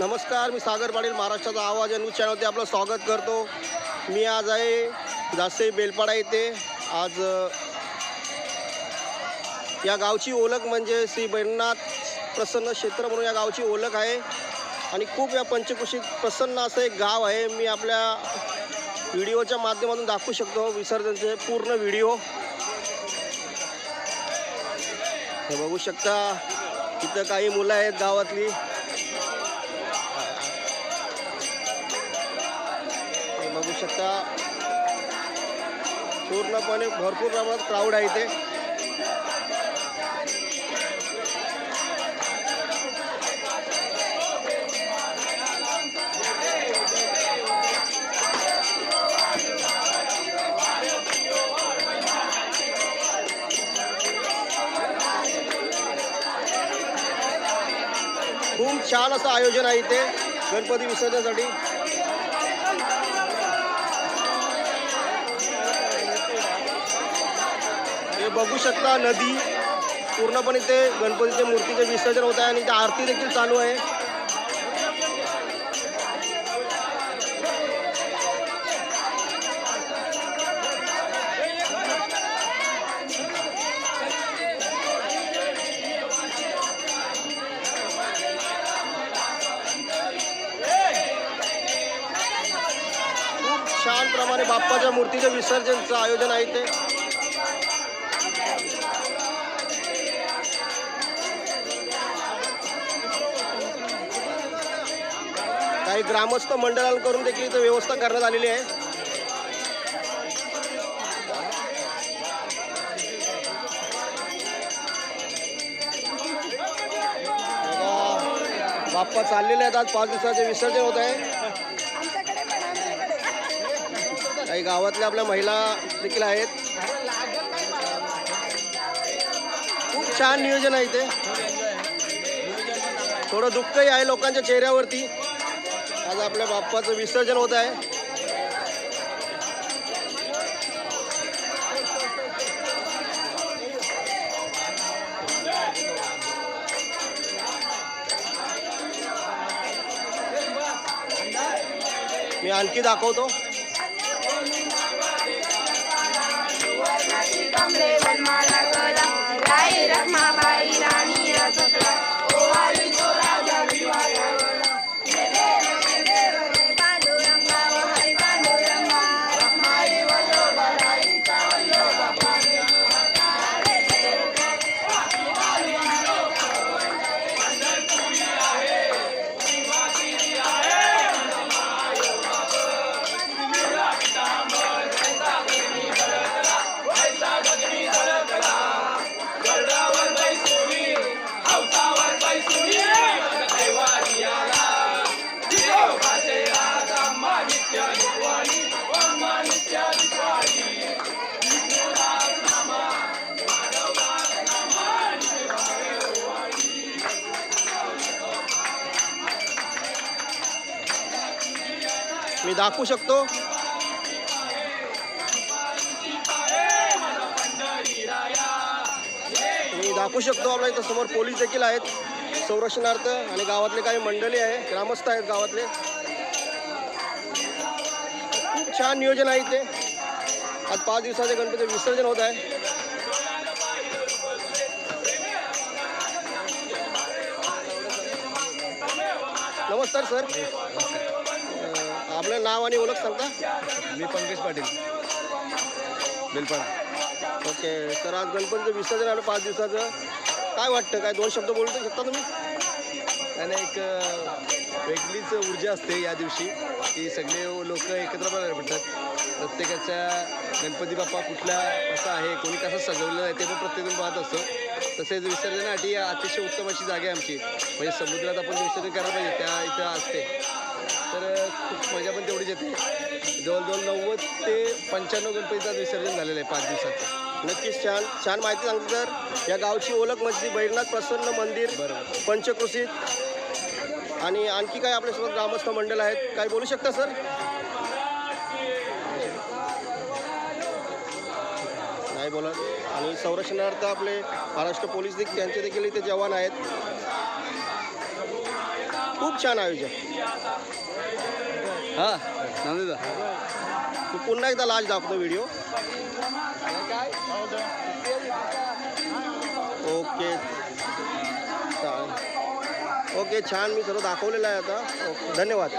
नमस्कार मी सागर पाटील महाराष्ट्राचा आवाज या न्यूज चॅनलवरती आपलं स्वागत करतो. मी आज आहे जासे बेलपाडा येथे आज या गावची ओळख म्हणजे श्री बैरनाथ प्रसन्न क्षेत्र म्हणून या गावची ओळख आहे. आणि खूप या पंचकुशीत प्रसन्न असं एक गाव आहे. मी आपल्या व्हिडिओच्या माध्यमातून दाखवू शकतो विसर्जनचे पूर्ण व्हिडिओ. हे बघू शकता इथं काही मुलं आहेत गावातली. बघू शकता. पूर्णपणे भरपूर प्रमाणात क्राऊड आहे इथे. खूप छान असं आयोजन आहे इथे. गणपती विसर्जनासाठी. बघू शकता नदी पूर्णपणे ते गणपतीच्या मूर्तीचे विसर्जन होत आहे आणि त्या आरती देखील चालू आहे. छान प्रमाणे बाप्पाच्या मूर्तीच्या विसर्जनचं आयोजन आहे ते ग्रामस्थ मंडळांकडून देखील इथं व्यवस्था करण्यात आलेली आहे. बाप्पा चाललेले आहेत आज पाच दिवसाचे विसर्जन होत आहे. काही गावातल्या आपल्या महिला देखील आहेत. खूप छान नियोजन आहे इथे. थोडं दुःखही आहे लोकांच्या चेहऱ्यावरती. आज आपल्या बाप्पाचं विसर्जन होत आहे. मी आणखी दाखवतो. मी दाखवू शकतो. मी दाखवू शकतो आपल्या इथं समोर पोलीस देखील आहेत. संरक्षणार्थ आणि गावातले काही मंडळी आहे. ग्रामस्थ आहेत गावातले. खूप छान नियोजन आहे इथे. आज पाच दिवसाचे गणपती विसर्जन होत आहे. नमस्कार सर. आपलं नाव आणि ओळख सांगता? मी पंकज पाटील. बेलपाडा. ओके तर आज गणपतीचं विसर्जन आलं पाच दिवसाचं. काय वाटतं? काय दोन शब्द बोलू शकता तुम्ही? त्याने एक वेगळीच ऊर्जा असते या दिवशी. की सगळे लोक एकत्र बघायला भेटतात. प्रत्येकाच्या गणपती बाप्पा कुठला कसा आहे कोणी कसं सजवलेलं आहे ते पण प्रत्येकजण पाहत असतो. तसेच विसर्जनासाठी अतिशय उत्तम अशी जागा आहे आमची. म्हणजे समुद्रात आपण विसर्जन करायला पाहिजे त्या इथं असते. तर खूप मजा पण तेवढीच येते. जवळजवळ नव्वद ते पंच्याण्णव गणपतीचं आज विसर्जन झालेलं आहे पाच दिवसाचं. नक्कीच छान छान माहिती सांगतो तर या गावची ओळख म्हणजे बैरनाथ प्रसन्न मंदिर बरोबर. पंचकृषीत. आणि आणखी काय आपल्यासोबत ग्रामस्थ मंडळ आहेत. काय बोलू शकता सर? नाही बोला आणि संरक्षणार्थ आपले महाराष्ट्र पोलीस देखील त्यांचे देखील इथे जवान आहेत. खूप छान आयोजन. हा नांदेदा. मी पुन्हा एकदा लास्ट दाखवतो व्हिडिओ. ओके ओके छान मी सर्व दाखवलेलं आहे आता. ओके धन्यवाद.